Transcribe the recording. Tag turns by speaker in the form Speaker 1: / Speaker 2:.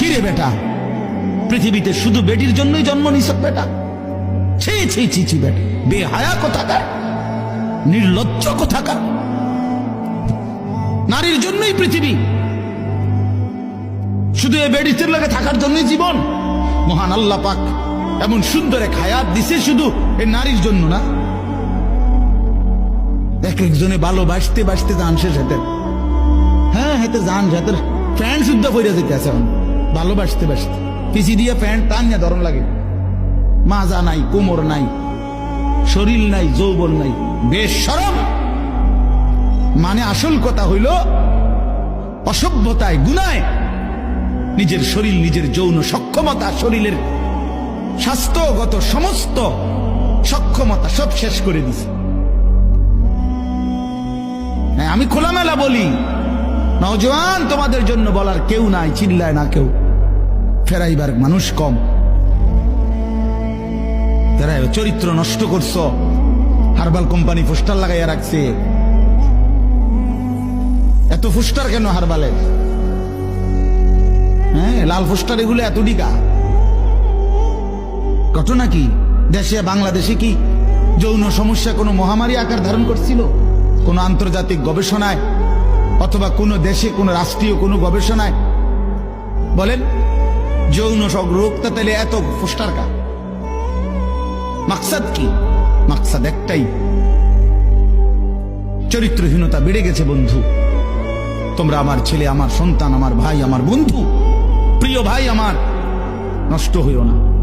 Speaker 1: কিরে বেটা? পৃথিবীতে শুধু বেটির জন্যই জন্ম নিছ বেটা? ছি ছি ছি ছি, বেটা। বেহায়া কোথাকার? নির্লজ্জ কোথাকার? নারীর জন্যই পৃথিবী। শুধু এই বেডিসের লাগে থাকার জন্যই জীবন? মহান আল্লাহ পাক, এমন সুন্দর এক হায়াত দিছে শুধু এই নারীর জন্য না। এক একজনে ভালোবাসতে বাসতে যান শেষ হেতে হ্যাঁ হেতে যান হেতে প্যান্ট শুদ্ধ করে যেতে আছে ভালোবাসতে বাসতে। পিছি দিয়ে প্যান্ট টান না ধরন লাগে। মাজা নাই কোমর নাই শরীর নাই যৌবন নাই বেশ সরম। মানে আসল কথা হইল অসভ্যতায় গুনায়। নিজের শরীর নিজের যৌন সক্ষমতা শরীরের স্বাস্থ্যগত সমস্ত সক্ষমতা সব শেষ করে দিছে। হ্যাঁ, আমি খোলামেলা বলি নওজোয়ান, তোমাদের জন্য বলার কেউ নাই, চিল্লায় না কেউ। ফেরাইবার মানুষ কম। চরিত্র নষ্ট করছ। হারবাল কোম্পানি পোস্টার লাগাইয়া রাখছে। এত ফুস্টার কেন হারবালের হ্যাঁ লাল ফুস্টার এগুলো এত ডিকা ঘটনা কি? দেশে বাংলাদেশে কি যৌন সমস্যা কোনো মহামারী আকার ধারণ করছিল? কোন আন্তর্জাতিক গবেষণায় অথবা কোনো দেশে, কোনো রাষ্ট্রীয়, কোনো গবেষণায়। বলেন, যৌন রোগটা তাহলে এত ফুস্টার কা মাকসাদ কি? মাকসাদ একটাই। চরিত্রহীনতা বেড়ে গেছে, বন্ধু। তোমরা আমার ছেলে, আমার সন্তান, আমার ভাই, আমার বন্ধু। প্রিয় ভাই আমার, নষ্ট হইও না।